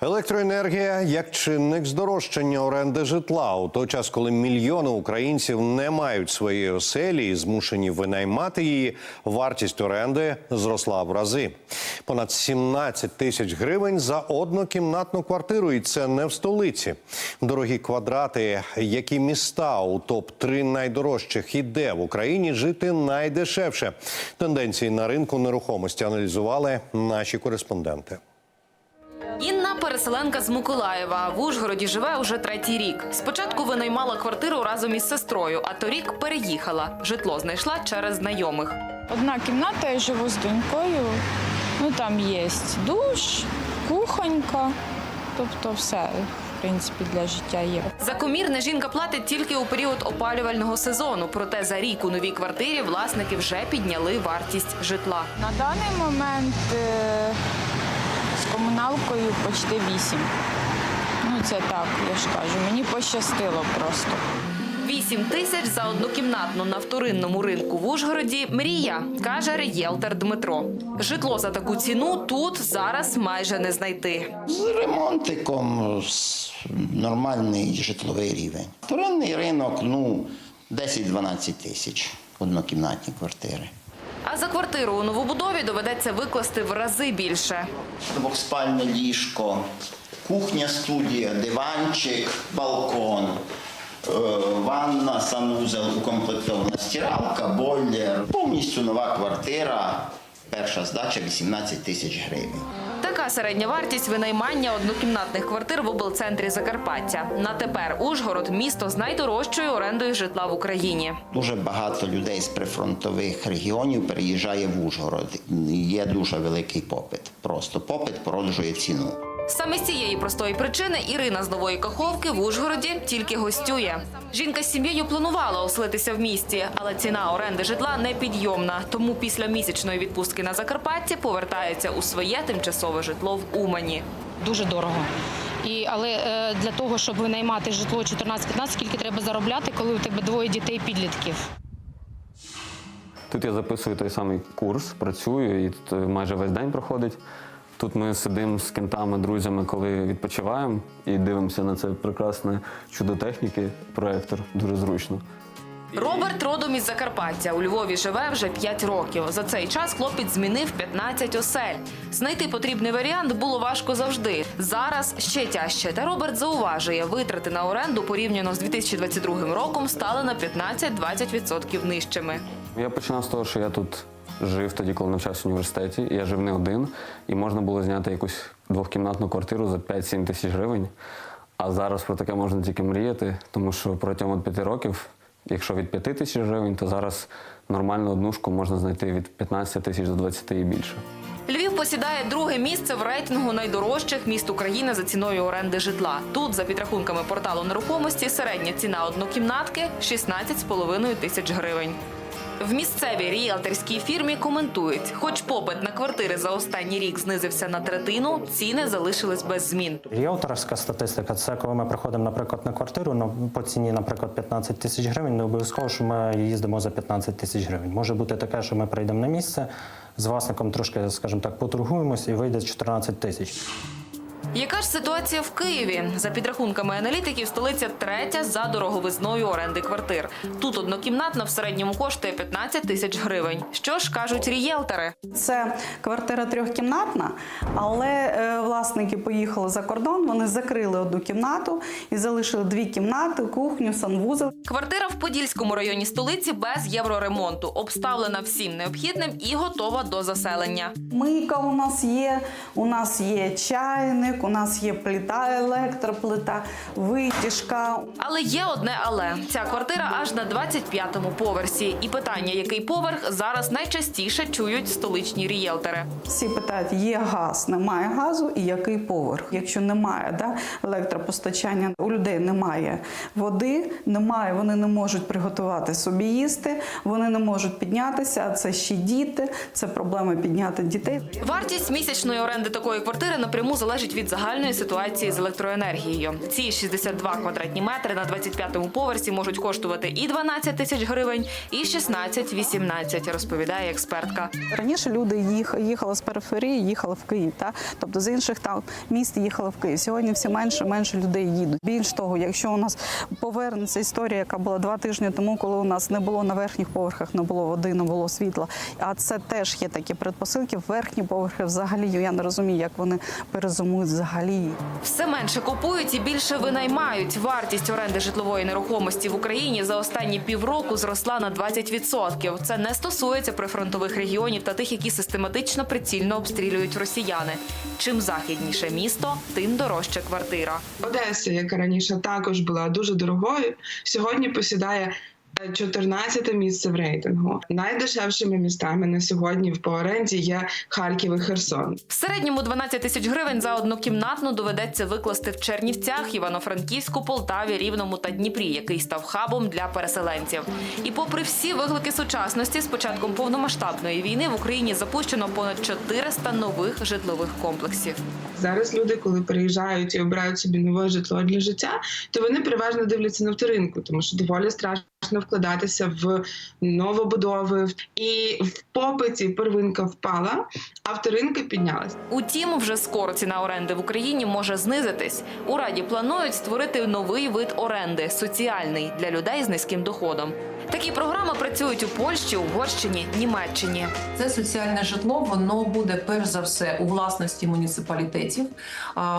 Електроенергія як чинник здорожчання оренди житла у той час, коли мільйони українців не мають своєї оселі і змушені винаймати її, вартість оренди зросла в рази. Понад 17 тисяч гривень за однокімнатну квартиру, і це не в столиці. Дорогі квадрати, які міста у топ 3 найдорожчих і де в Україні жити найдешевше. Тенденції на ринку нерухомості аналізували наші кореспонденти. Переселенка з Миколаєва. В Ужгороді живе уже третій рік. Спочатку винаймала квартиру разом із сестрою, а торік переїхала. Житло знайшла через знайомих. Одна кімната, я живу з донькою. Ну там є душ, кухонька, тобто все, в принципі, для життя є. За комірне жінка платить тільки у період опалювального сезону. Проте за рік у новій квартирі власники вже підняли вартість житла. На даний момент е, комуналкою почти 8. Ну це так, я ж кажу. Мені пощастило просто. 8 тисяч за однокімнатну на вторинному ринку в Ужгороді – мрія, каже риєлтер Дмитро. Житло за таку ціну тут зараз майже не знайти. З ремонтиком з нормальний житловий рівень. Вторинний ринок, ну, 10-12 тисяч однокімнатні квартири. А за квартиру у новобудові доведеться викласти в рази більше. Двохспальне ліжко, кухня, студія, диванчик, балкон, е, ванна, санузел, укомплектована стиралка, бойлер. Повністю нова квартира. Перша здача 18 тисяч гривень. Така середня вартість винаймання однокімнатних квартир в облцентрі Закарпаття. На тепер Ужгород місто з найдорожчою орендою житла в Україні. Дуже багато людей з прифронтових регіонів переїжджає в Ужгород. Є дуже великий попит. Просто попит породжує ціну. Саме з цієї простої причини Ірина з нової Каховки в Ужгороді тільки гостює. Жінка з сім'єю планувала оселитися в місті, але ціна оренди житла непідйомна. Тому після місячної відпустки на Закарпатті повертається у своє тимчасове житло в Умані. дуже дорого. І, але е, для того, щоб винаймати житло 14-15, скільки треба заробляти, коли у тебе двоє дітей підлітків? Тут я записую той самий курс, працюю і тут майже весь день проходить. Тут ми сидимо з кентами, друзями, коли відпочиваємо і дивимося на це прекрасне чудо техніки, проектор, дуже зручно. Роберт родом із Закарпаття. У Львові живе вже 5 років. За цей час хлопець змінив 15 осель. Знайти потрібний варіант було важко завжди. Зараз ще тяжче. Та Роберт зауважує, витрати на оренду порівняно з 2022 роком стали на 15-20% нижчими. Я починав з того, що я тут жив тоді, коли навчався в університеті. Я жив не один, і можна було зняти якусь двохкімнатну квартиру за 5-7 тисяч гривень. А зараз про таке можна тільки мріяти, тому що протягом от п'яти років, якщо від 5 тисяч гривень, то зараз нормальну однушку можна знайти від 15 тисяч до 20 і більше. Львів посідає друге місце в рейтингу найдорожчих міст України за ціною оренди житла. Тут, за підрахунками порталу нерухомості, середня ціна однокімнатки 16,5 тисяч гривень. В місцевій ріелторській фірмі коментують, хоч попит на квартири за останній рік знизився на третину, ціни залишились без змін. Ріелторська статистика це коли ми приходимо, наприклад, на квартиру ну, по ціні, наприклад, 15 тисяч гривень. Не обов'язково, що ми їздимо за 15 тисяч гривень. Може бути таке, що ми прийдемо на місце з власником трошки, скажімо так, поторгуємося і вийде 14 тисяч. Яка ж ситуація в Києві? За підрахунками аналітиків, столиця третя за дороговизною оренди квартир. Тут однокімнатна в середньому коштує 15 тисяч гривень. Що ж кажуть рієлтори? Це квартира трьохкімнатна, але е, власники поїхали за кордон. Вони закрили одну кімнату і залишили дві кімнати, кухню, санвузол. Квартира в Подільському районі столиці без євроремонту, обставлена всім необхідним і готова до заселення. Мийка у нас є, у нас є чайник, у нас є плита, електроплита, витяжка. Але є одне але ця квартира аж на 25-му поверсі. І питання, який поверх зараз найчастіше чують столичні рієлтори. Всі питають, є газ, немає газу і який поверх. Якщо немає да, електропостачання, у людей немає води, немає, вони не можуть приготувати собі їсти, вони не можуть піднятися, а це ще діти, це проблема підняти дітей. Вартість місячної оренди такої квартири напряму залежить від від загальної ситуації з електроенергією. Ці 62 квадратні метри на 25-му поверсі можуть коштувати і 12 тисяч гривень, і 16-18, розповідає експертка. Раніше люди їх, їхали з периферії, їхали в Київ, та? тобто з інших там міст їхали в Київ. Сьогодні все менше менше людей їдуть. Більш того, якщо у нас повернеться історія, яка була два тижні тому, коли у нас не було на верхніх поверхах, не було води, не було світла. А це теж є такі предпосилки. Верхні поверхи взагалі я не розумію, як вони перезумують взагалі. Все менше купують і більше винаймають. Вартість оренди житлової нерухомості в Україні за останні півроку зросла на 20%. Це не стосується прифронтових регіонів та тих, які систематично прицільно обстрілюють росіяни. Чим західніше місто, тим дорожча квартира. Одеса, яка раніше також була дуже дорогою, сьогодні посідає 14 місце в рейтингу. Найдешевшими містами на сьогодні в по оренді є Харків і Херсон. В середньому 12 тисяч гривень за однокімнатну доведеться викласти в Чернівцях, Івано-Франківську, Полтаві, Рівному та Дніпрі, який став хабом для переселенців. І попри всі виклики сучасності, з початком повномасштабної війни в Україні запущено понад 400 нових житлових комплексів. Зараз люди, коли переїжджають і обирають собі нове житло для життя, то вони переважно дивляться на вторинку, тому що доволі страшно вкладатися в новобудови. І в попиті первинка впала, а вторинка піднялась. Утім, вже скоро ціна оренди в Україні може знизитись. У раді планують створити новий вид оренди соціальний для людей з низьким доходом. Такі програми працюють у Польщі, Угорщині, Німеччині. Це соціальне житло, воно буде перш за все у власності муніципалітетів,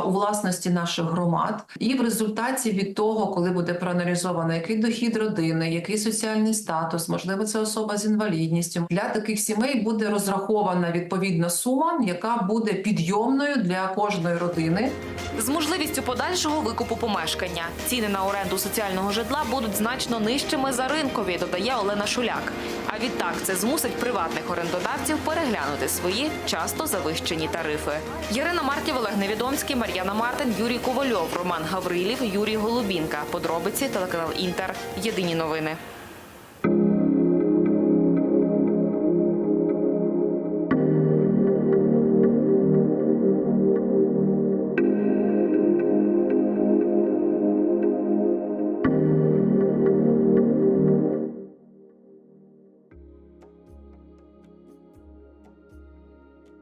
у власності наших громад. І в результаті від того, коли буде проаналізовано, який дохід родини, який соціальний статус, можливо, це особа з інвалідністю. Для таких сімей буде розрахована відповідна сума, яка буде підйомною для кожної родини. З можливістю подальшого викупу помешкання. Ціни на оренду соціального житла будуть значно нижчими за ринкові, додає Олена Шуляк. А відтак це змусить приватних орендодавців переглянути свої часто завищені тарифи. Ярина Марків, Олег Невідомський, Мар'яна Мартин, Юрій Ковальов, Роман Гаврилів, Юрій Голубінка. Подробиці телеканал Інтер. Єдині новини.